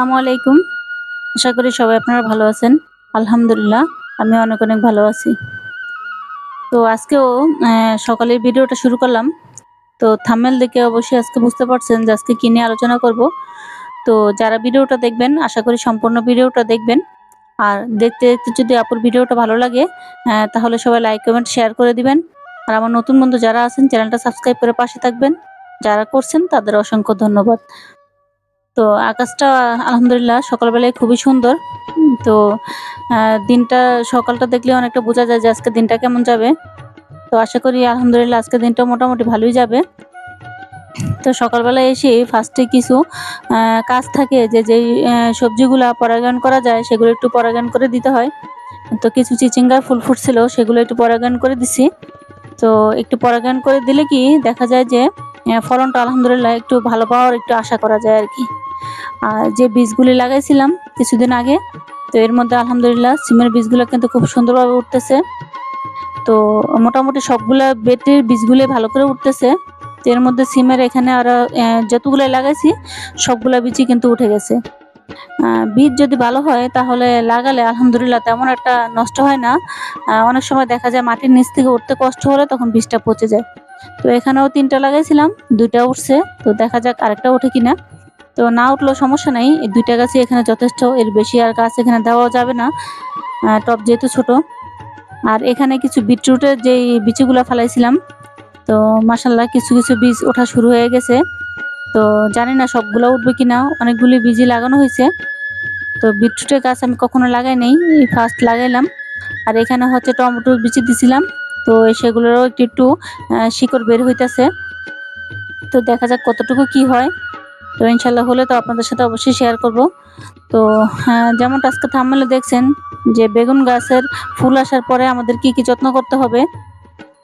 আসসালামু আলাইকুম। আশা করি সবাই আপনারা ভালো আছেন। আলহামদুলিল্লাহ আমি অনেক অনেক ভালো আছি। তো আজকেও আহ, সকালে ভিডিওটা শুরু করলাম। তো থামেল দেখে অবশ্যই আজকে বুঝতে পারছেন যে আজকে কি নিয়ে আলোচনা করব। তো যারা ভিডিওটা দেখবেন আশা করি সম্পূর্ণ ভিডিওটা দেখবেন। আর দেখতে দেখতে যদি আপুর ভিডিওটা ভালো লাগে তাহলে সবাই লাইক কমেন্ট শেয়ার করে দিবেন। আর আমার নতুন বন্ধু যারা আছেন চ্যানেলটা সাবস্ক্রাইব করে পাশে থাকবেন। যারা করছেন তাদের অসংখ্য ধন্যবাদ। তো আকাশটা আলহামদুলিল্লাহ সকালবেলায় খুবই সুন্দর। তো দিনটা সকালটা দেখলে অনেকটা বোঝা যায় যে আজকে দিনটা কেমন যাবে। তো আশা করি আলহামদুলিল্লাহ আজকে দিনটা মোটামুটি ভালোই যাবে। তো সকালবেলা এসে ফার্স্টে কিছু কাজ থাকে যে যেই সবজিগুলা পরাগায়ন করা যায় সেগুলো একটু পরাগায়ন করে দিতে হয়। তো কিছু চিচিঙ্গার ফুল ফুটছিল সেগুলো একটু পরাগায়ন করে দিছি। তো একটু পরাগায়ন করে দিলে কি দেখা যায় যে ফলনটা আলহামদুলিল্লাহ একটু ভালো পাওয়ার একটু আশা করা যায় আর কি। আর যে বীজগুলি লাগাইছিলাম কিছুদিন আগে, তো এর মধ্যে আলহামদুলিল্লাহ সিমের বীজগুলো কিন্তু খুব সুন্দরভাবে উঠতেছে। তো মোটামুটি সবগুলা বেটের বীজগুলো ভালো করে উঠতেছে। তো এর মধ্যে সিমের এখানে আর যতগুলো লাগাইছি, সবগুলা বীজই কিন্তু উঠে গেছে। বীজ যদি ভালো হয়, তাহলে লাগালে আলহামদুলিল্লাহ তেমন একটা নষ্ট হয় না। অনেক সময় দেখা যায় মাটির নিচ থেকে উঠতে কষ্ট হলে তখন বীজটা পচে যায়। তো এখানেও তিনটা লাগাইছিলাম, দুইটা উঠছে, তো দেখা যাক আরেকটা ওঠে কিনা। তো না উঠলেও সমস্যা নেই, এই দুইটা গাছই এখানে যথেষ্ট, এর বেশি আর গাছ এখানে দেওয়া যাবে না টব যেহেতু ছোট। আর এখানে কিছু বিটরুটের যেই বিচিগুলো ফেলাইছিলাম, তো মাসাল্লাহ কিছু কিছু বীজ ওঠা শুরু হয়ে গেছে। তো জানি না সবগুলো উঠবে কিনা, অনেকগুলি বীজই লাগানো হয়েছে। তো বিটরুটের গাছ আমি কখনো লাগাই নাই ফার্স্ট লাগাইলাম। আর এখানে হচ্ছে টমেটোর বিচি দিছিলাম তো সেগুলোরও একটু একটু শিকড় বের হইতেছে। তো দেখা যাক কতটুকু কি হয়। তো ইনশাল্লাহ হলে তো আপনাদের সাথে অবশ্যই শেয়ার করব। তো যেমনটা আজকে থামলে দেখছেন যে বেগুন গাছের ফুল আসার পরে আমাদের কি কি যত্ন করতে হবে।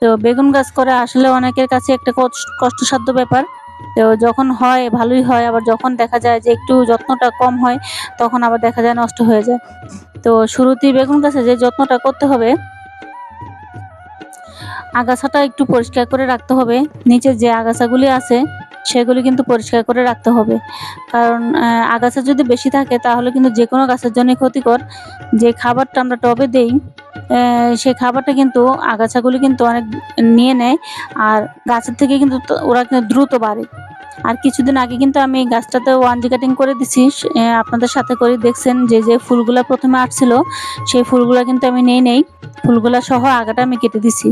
তো বেগুন গাছ করে আসলে অনেকের কাছে একটা কষ্ট- কষ্টসাধ্য ব্যাপার। তো যখন হয় ভালোই হয়, আবার যখন দেখা যায় যে একটু যত্নটা কম হয়, তখন আবার দেখা যায় নষ্ট হয়ে যায়। তো শুরুতেই বেগুন গাছে যে যত্নটা করতে হবে আগাছাটা একটু পরিষ্কার করে রাখতে হবে। নিচে যে আগাছাগুলি আছে, সেগুলি কিন্তু পরিষ্কার করে রাখতে হবে। কারণ আগাছা যদি বেশি থাকে, তাহলে কিন্তু যে কোনো গাছের জন্য ক্ষতিকর। যে খাবারটা আমরা টবে দেই সেই খাবারটা কিন্তু আগাছাগুলি কিন্তু অনেক নিয়ে নেয়। আর গাছের থেকে কিন্তু ওরা কিন্তু দ্রুত বাড়ে। আর কিছুদিন আগে কিন্তু আমি গাছটাতে ওয়ান জি কাটিং করে দিছি। আপনাদের সাথে করে দেখছেন যে যে ফুলগুলা প্রথমে আসছিল সেই ফুলগুলো কিন্তু আমি নেই নেই। ফুলগুলো সহ আগাটা আমি কেটে দিছি।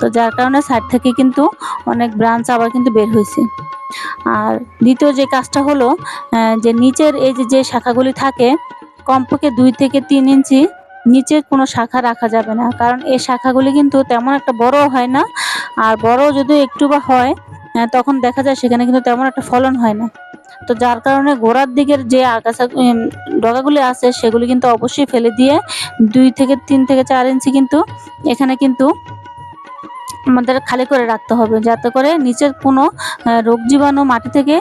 তো যার কারণে সাইড থেকে কিন্তু অনেক ব্রাঞ্চ আবার কিন্তু বের হয়েছে। আর দ্বিতীয় যে কাজটা হলো যে নিচের এই যে যে শাখাগুলি থাকে, কমপক্ষে দুই থেকে তিন ইঞ্চি নিচে কোনো শাখা রাখা যাবে না। কারণ এই শাখাগুলি কিন্তু তেমন একটা বড় হয় না। আর বড় যদি একটু বা হয় তখন দেখা যায় সেখানে কিন্তু তেমন একটা ফলন হয় না। তো যার কারণে গোড়ার দিকের যে আগাছা ডগাগুলি আছে, সেগুলি কিন্তু অবশ্যই ফেলে দিয়ে দুই থেকে তিন থেকে চার ইঞ্চি কিন্তু এখানে কিন্তু আমাদের খালি করে রাখতে হবে। যাতে করে নিচের কোনো রোগ জীবাণু মাটি থেকে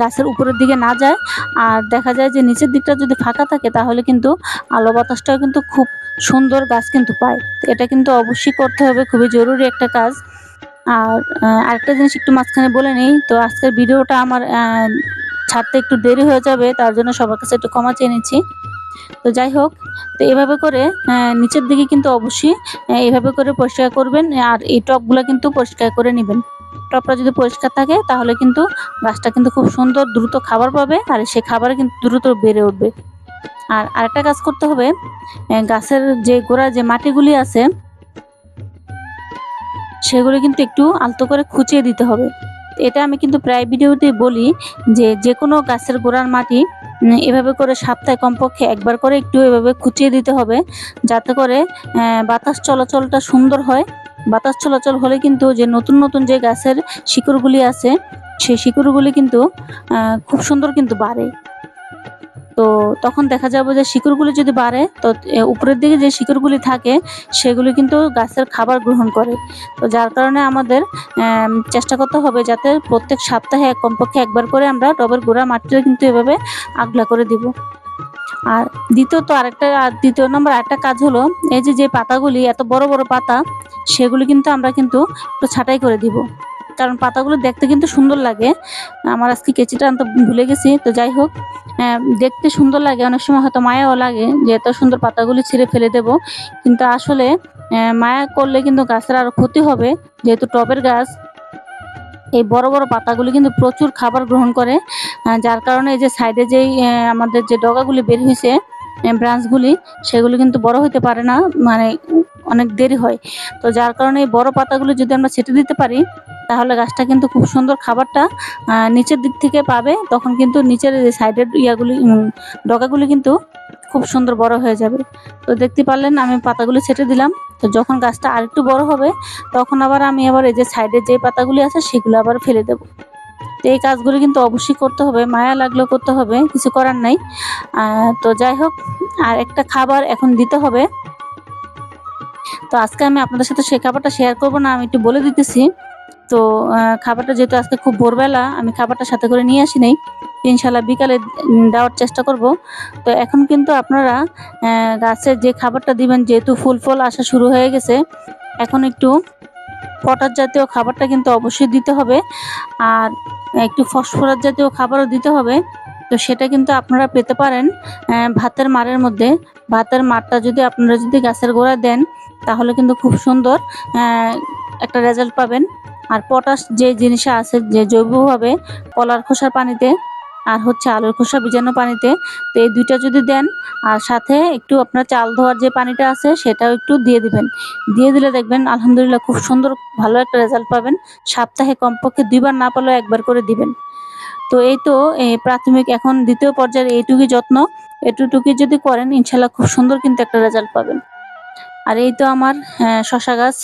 গাছের উপরের দিকে না যায়। আর দেখা যায় যে নিচের দিকটা যদি ফাঁকা থাকে, তাহলে কিন্তু আলো বাতাসটাও কিন্তু খুব সুন্দর গাছ কিন্তু পায়। এটা কিন্তু অবশ্যই করতে হবে। খুবই জরুরি একটা কাজ। আর আরেকটা জিনিস একটু মাঝখানে বলে নেই, তো আজকের ভিডিওটা আমার ছাড়তে একটু দেরি হয়ে যাবে, তার জন্য সবার কাছে একটু ক্ষমা চেয়ে নিচ্ছি। তো যাই হোক, তো এভাবে করে নিচের দিকে কিন্তু অবশ্যই এভাবে করে পরিষ্কার করবেন, আর এই টবগুলো কিন্তু পরিষ্কার করে নেবেন। টবটা যদি পরিষ্কার থাকে, তাহলে কিন্তু গাছটা কিন্তু খুব সুন্দর দ্রুত খাবার পাবে, আর সে খাবার কিন্তু দ্রুত বেড়ে উঠবে। আর আরেকটা কাজ করতে হবে গাছের যে গোড়া যে মাটিগুলি আছে সেগুলো কিন্তু একটু আলতো করে খুঁচিয়ে দিতে হবে। এটা আমি কিন্তু প্রায় ভিডিওতে বলি যে যে কোনো গাছের গোড়ার মাটি এভাবে করে সপ্তাহে কমপক্ষে একবার করে একটু এভাবে খুঁচিয়ে দিতে হবে যাতে করে বাতাস চলাচলটা সুন্দর হয়। বাতাস চলাচল হলে কিন্তু যে নতুন নতুন যে গাছের শিকড়গুলি আছে, সেই শিকড়গুলি কিন্তু খুব সুন্দর কিন্তু বাড়ে। তো তখন দেখা যাবে যে শিকড়গুলি যদি বাড়ে, তো উপরের দিকে যে শিকড়গুলি থাকে, সেগুলি কিন্তু গাছের খাবার গ্রহণ করে। তো যার কারণে আমাদের চেষ্টা করতে হবে যাতে প্রত্যেক সপ্তাহে কমপক্ষে একবার করে আমরা টবের গোড়া মাটিটা কিন্তু এভাবে আগলা করে দিব। আর দ্বিতীয়ত আরেকটা, আর দ্বিতীয় নম্বর আরেকটা কাজ হলো, এই যে যে পাতাগুলি এত বড় বড় পাতা, সেগুলি কিন্তু আমরা কিন্তু একটু ছাঁটাই করে দিব। কারণ পাতাগুলো দেখতে কিন্তু সুন্দর লাগে। আমার আজকে কেচিটা আনতে ভুলে গেছি, তো যাই হোক। দেখতে সুন্দর লাগে। অনেক সময় হয়তো মায়াও লাগে যে এত সুন্দর পাতাগুলি ছিঁড়ে ফেলে দেব। কিন্তু আসলে মায়া করলে কিন্তু গাছের আরও ক্ষতি হবে। যেহেতু টবের গাছ, এই বড় বড় পাতাগুলি কিন্তু প্রচুর খাবার গ্রহণ করে। যার কারণে এই যে সাইডে যেই আমাদের যে ডগাগুলি বের হয়েছে ব্রাঞ্চগুলি সেগুলি কিন্তু বড় হতে পারে না মানে অনেক দেরি হয়। তো যার কারণে এই বড় পাতাগুলো যদি আমরা ছেটে দিতে পারি, তাহলে গাছটা কিন্তু খুব সুন্দর খাবারটা নিচের দিক থেকে পাবে, তখন কিন্তু নিচের সাইডের ইয়াগুলি ডগাগুলি কিন্তু খুব সুন্দর বড় হয়ে যাবে। তো দেখতে পারলেন, আমি পাতাগুলি ছেটে দিলাম। তো যখন গাছটা আরেকটু বড় হবে, তখন আবার আমি আবার এই যে সাইডের যে পাতাগুলি আছে, সেগুলো আবার ফেলে দেব। তো এই কাজগুলি কিন্তু অবশ্যই করতে হবে, মায়া লাগলেও করতে হবে, কিছু করার নাই। তো যাই হোক, আর একটা খাবার এখন দিতে হবে। তো আজকে আমি আপনাদের সাথে সেই খাবারটা শেয়ার করব না, আমি একটু বলে দিতেছি। তো খাবারটা যেহেতু আজকে খুব ভোরবেলা, আমি খাবারটা সাথে করে নিয়ে আসি নাই। ইনশাল্লাহ বিকালে দেওয়ার চেষ্টা করব। তো এখন কিন্তু আপনারা গাছের যে খাবারটা দিবেন, যেহেতু ফুল ফল আসা শুরু হয়ে গেছে, এখন একটু পটাশ জাতীয় খাবারটা কিন্তু অবশ্যই দিতে হবে। আর একটু ফসফরাস জাতীয় খাবারও দিতে হবে। তো সেটা কিন্তু আপনারা পেতে পারেন ভাতের মারের মধ্যে। ভাতের মারটা যদি আপনারা যদি গাছের গোড়ায় দেন, তাহলে কিন্তু খুব সুন্দর একটা রেজাল্ট পাবেন। আর পটাশ যে জিনিসে আছে, যে জৈবভাবে কলার খোসার পানিতে আর হচ্ছে আলুর খোসা ভিজানো পানিতে। তো এই দুইটা যদি দেন, আর সাথে একটু আপনার চাল ধোয়ার যে পানিটা আছে, সেটাও একটু দিয়ে দিবেন। দিয়ে দিলে দেখবেন আলহামদুলিল্লাহ খুব সুন্দর, ভালো একটা রেজাল্ট পাবেন। সপ্তাহে কমপক্ষে দুইবার না পারলেও একবার করে দিবেন। তো এই তো প্রাথমিক এখন দ্বিতীয় পর্যায়ের এইটুকুই যত্ন। এটুটুকুই যদি করেন ইনশাল্লাহ খুব সুন্দর কিন্তু একটা রেজাল্ট পাবেন। আর এই তো আমার শশা গাছ।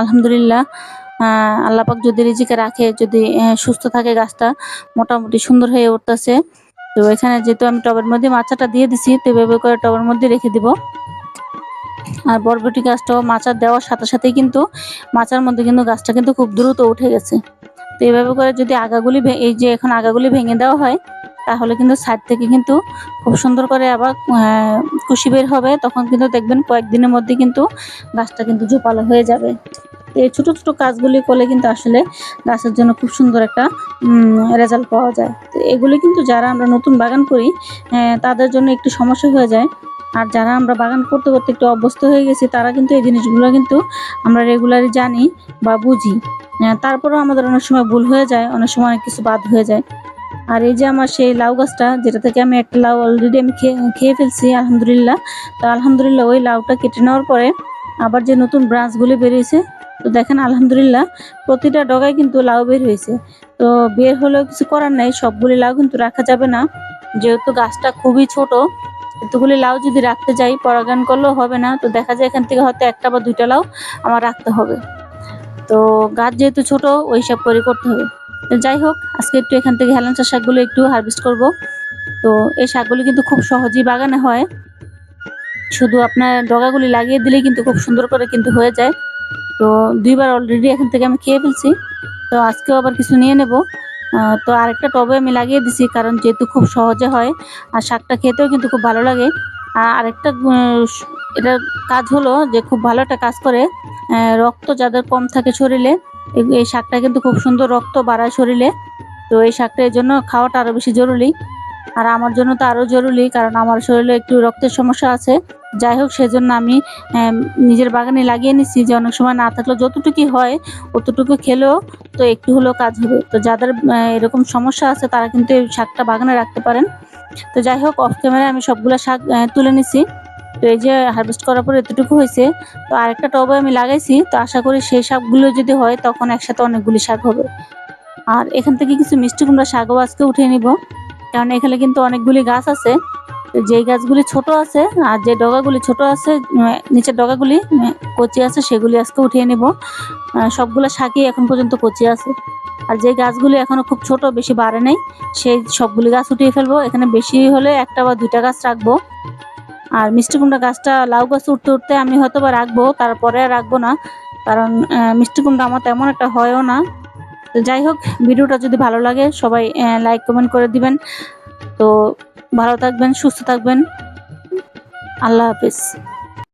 আলহামদুলিল্লাহ আল্লাপাক যদি রিজিকে রাখে, যদি সুস্থ থাকে গাছটা, মোটামুটি সুন্দর হয়ে উঠতেছে। তো এখানে যেহেতু আমি টবের মধ্যে মাচাটা দিয়ে দিছি, তো এভাবে করে টবের মধ্যে রেখে দিব। আর বরবটি গাছটাও মাচা দেওয়ার সাথে সাথেই কিন্তু মাচার মধ্যে কিন্তু গাছটা কিন্তু খুব দ্রুত উঠে গেছে। তো এইভাবে করে যদি আগাগুলি এই যে এখন আগাগুলি ভেঙে দেওয়া হয়, তাহলে কিন্তু সাইড থেকে কিন্তু খুব সুন্দর করে আবার কুশি বের হবে। তখন কিন্তু দেখবেন কয়েকদিনের মধ্যে কিন্তু গাছটা কিন্তু ঝোপালো হয়ে যাবে। এই ছোটো ছোটো কাজগুলি করলে কিন্তু আসলে গাছের জন্য খুব সুন্দর একটা রেজাল্ট পাওয়া যায়। তো এগুলি কিন্তু যারা আমরা নতুন বাগান করি আহ, তাদের জন্য একটু সমস্যা হয়ে যায়। আর যারা আমরা বাগান করতে করতে একটু অভ্যস্ত হয়ে গেছি তারা কিন্তু এই জিনিসগুলো কিন্তু আমরা রেগুলারই জানি বা বুঝি। আহ, তারপরেও আমাদের অনেক সময় ভুল হয়ে যায় অনেক সময় অনেক কিছু বাদ হয়ে যায়। আর এই যে আমার সেই লাউ গাছটা যেটা থেকে আমি একটা লাউ অলরেডি আমি খেয়ে খেয়ে ফেলছি আলহামদুলিল্লাহ। তো আলহামদুলিল্লাহ ওই লাউটা কেটে নেওয়ার পরে আবার যে নতুন ব্রাঞ্চগুলি বেরিয়েছে তো দেখেন, আলহামদুলিল্লাহ, প্রতিটা ডগায় কিন্তু লাউ বের হয়েছে। তো বের হলেও কিছু করার নাই, সবগুলি লাউ কিন্তু রাখা যাবে না। যেহেতু গাছটা খুবই ছোট, এতগুলি লাউ যদি রাখতে যাই, পরাগায়ন করলেও হবে না। তো দেখা যায় এখান থেকে হয়তো একটা বা দুইটা লাউ আমার রাখতে হবে। তো গাছ যেহেতু ছোট, ওই হিসাব করে করতে হবে। যাই হোক, আজকে একটু এখান থেকে হেলাঞ্চা শাকগুলো একটু হারভেস্ট করব। তো এই শাকগুলি কিন্তু খুব সহজেই বাগানে হয়। শুধু আপনার ডগাগুলি লাগিয়ে দিলেই কিন্তু খুব সুন্দর করে কিন্তু হয়ে যায়। তো দুইবার অলরেডি এখান থেকে আমি খেয়ে ফেলছি। তো আজকেও আবার কিছু নিয়ে নেব। তো আরেকটা টবে আমি লাগিয়ে দিছি, কারণ যেহেতু খুব সহজে হয় আর শাকটা খেতেও কিন্তু খুব ভালো লাগে। আর আরেকটা এটার কাজ হলো যে খুব ভালো একটা কাজ করে। রক্ত যাদের কম থাকে শরীরে এই- শাকটা কিন্তু খুব সুন্দর রক্ত বাড়ায় শরীরে। তো এই শাকটা এর জন্য খাওয়াটা আরও বেশি জরুরি। আর আমার জন্য তো আরও জরুরি, কারণ আমার শরীরে একটু রক্তের সমস্যা আছে। যাই হোক, সেজন্য আমি নিজের বাগানে লাগিয়ে নিচ্ছি যে অনেক সময় না থাকলেও যতটুকুই হয়, অতটুকু খেলেও তো একটু হলেও কাজ হবে। তো যাদের এরকম সমস্যা আছে, তারা কিন্তু এই শাকটা বাগানে রাখতে পারেন। তো যাই হোক অফ ক্যামেরায় আমি সবগুলো শাক তুলে নিছি। তো এই যে হারভেস্ট করার পর এতটুকু হয়েছে, তো আরেকটা টবে আমি লাগাইছি। তো আশা করি সেই শাকগুলো যদি হয়, তখন একসাথে অনেকগুলি শাক হবে। আর এখান থেকে কিছু মিষ্টি কুমড়া শাকও আজকে উঠিয়ে নিব। কারণ এখানে কিন্তু অনেকগুলি গাছ আছে। যেই গাছগুলি ছোট আছে আর যে ডগাগুলি ছোট আছে নিচের ডগাগুলি কচি আছে, সেগুলি আজকে উঠিয়ে নিব। সবগুলো শাকই এখন পর্যন্ত কচি আছে। আর যে গাছগুলি এখনও খুব ছোট, বেশি বাড়ে নেই, সেই সবগুলি গাছ উঠিয়ে ফেলব। এখানে বেশি হলে একটা বা দুইটা গাছ রাখব। আর মিষ্টি কুমড়া গাছটা, লাউ গাছ উঠতে উঠতে আমি হয়তো বা রাখব, তারপরে রাখব না। কারণ মিষ্টি কুমড়া আমার তেমন একটা হয়ও না। তো যাই হোক, ভিডিওটা যদি ভালো লাগে, সবাই লাইক কমেন্ট করে দিবেন। তো ভালো থাকবেন, সুস্থ থাকবেন। আল্লাহ হাফিজ।